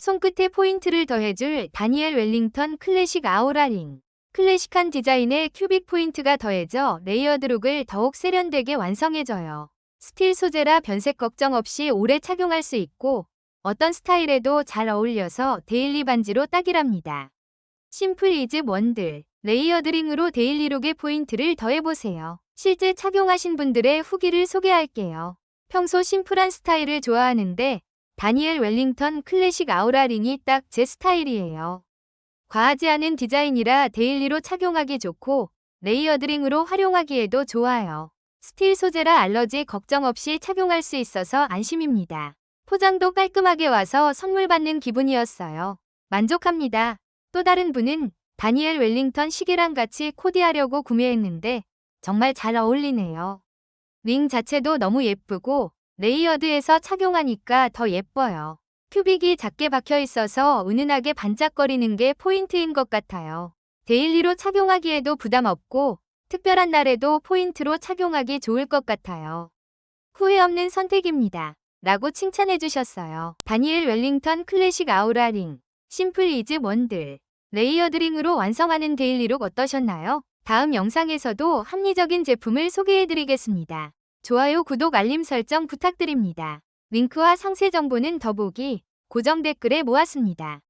손끝에 포인트를 더해줄 다니엘 웰링턴 클래식 아우라 링. 클래식한 디자인에 큐빅 포인트가 더해져 레이어드 룩을 더욱 세련되게 완성해줘요. 스틸 소재라 변색 걱정 없이 오래 착용할 수 있고 어떤 스타일에도 잘 어울려서 데일리 반지로 딱이랍니다. 심플 이즈 원들 레이어드링으로 데일리룩의 포인트를 더해보세요. 실제 착용하신 분들의 후기를 소개할게요. 평소 심플한 스타일을 좋아하는데 다니엘 웰링턴 클래식 아우라 링이 딱 제 스타일이에요. 과하지 않은 디자인이라 데일리로 착용하기 좋고 레이어드링으로 활용하기에도 좋아요. 스틸 소재라 알러지 걱정 없이 착용할 수 있어서 안심입니다. 포장도 깔끔하게 와서 선물 받는 기분이었어요. 만족합니다. 또 다른 분은 다니엘 웰링턴 시계랑 같이 코디하려고 구매했는데 정말 잘 어울리네요. 링 자체도 너무 예쁘고 레이어드해서 착용하니까 더 예뻐요. 큐빅이 작게 박혀 있어서 은은하게 반짝거리는 게 포인트인 것 같아요. 데일리로 착용하기에도 부담 없고 특별한 날에도 포인트로 착용하기 좋을 것 같아요. 후회 없는 선택입니다. 라고 칭찬해 주셨어요. 다니엘 웰링턴 클래식 아우라 링, 심플 이즈 원들, 레이어드 링으로 완성하는 데일리룩 어떠셨나요? 다음 영상에서도 합리적인 제품을 소개해 드리겠습니다. 좋아요, 구독, 알림 설정 부탁드립니다. 링크와 상세 정보는 더보기, 고정 댓글에 모았습니다.